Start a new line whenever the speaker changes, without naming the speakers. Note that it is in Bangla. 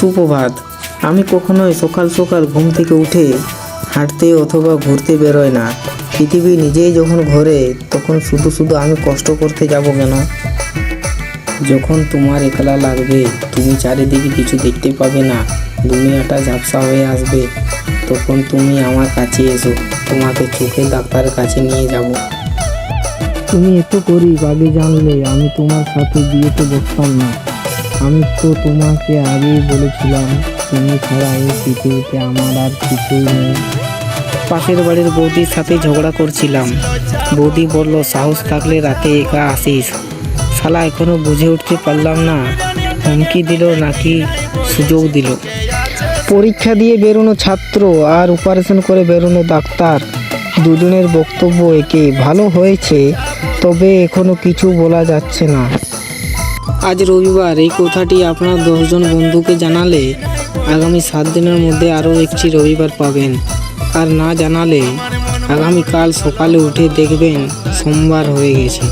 সুপ্রভাত। আমি কখনোই সকাল সকাল ঘুম থেকে উঠে হাঁটতে অথবা ঘুরতে বেরোয় না। পৃথিবী নিজেই যখন ঘোরে, তখন শুধু শুধু আমি কষ্ট করতে যাব কেন? যখন তোমার একলা লাগবে, তুমি চারিদিকে কিছু দেখতে পাবে না, দুনিয়াটা ঝাপসা হয়ে আসবে, তখন তুমি আমার কাছে এসো, তোমাকে চোখের ডাক্তারের কাছে নিয়ে যাব।
তুমি এত করি আগে জানলে আমি তোমার সাথে বিয়েতে বসতাম না। আমি তো তোমাকে আগেই বলেছিলাম, তুমি ছাড়া এই পৃথিবীতে আমার আর কিছুই নেই।
পাশের বাড়ির বৌদির সাথে ঝগড়া করছিলাম। বৌদি বলল, সাহস থাকলে রাতে একা আসিস। শালা, এখনও বুঝে উঠতে পারলাম না। হুমকি দিল নাকি সুযোগ দিল? পরীক্ষা দিয়ে বেরোনো ছাত্র আর অপারেশন করে বেরোনো ডাক্তার। দুজনের বক্তব্য একে, ভালো হয়েছে, তবে এখনও কিছু বলা যাচ্ছে না। আজ রবিবার এই কথাটি আপনার দশজন বন্ধুকে জানালে আগামী সাত দিনের মধ্যে আরও একটি রবিবার পাবেন। আর না জানালে আগামীকাল সকালে উঠে দেখবেন সোমবার হয়ে গেছে।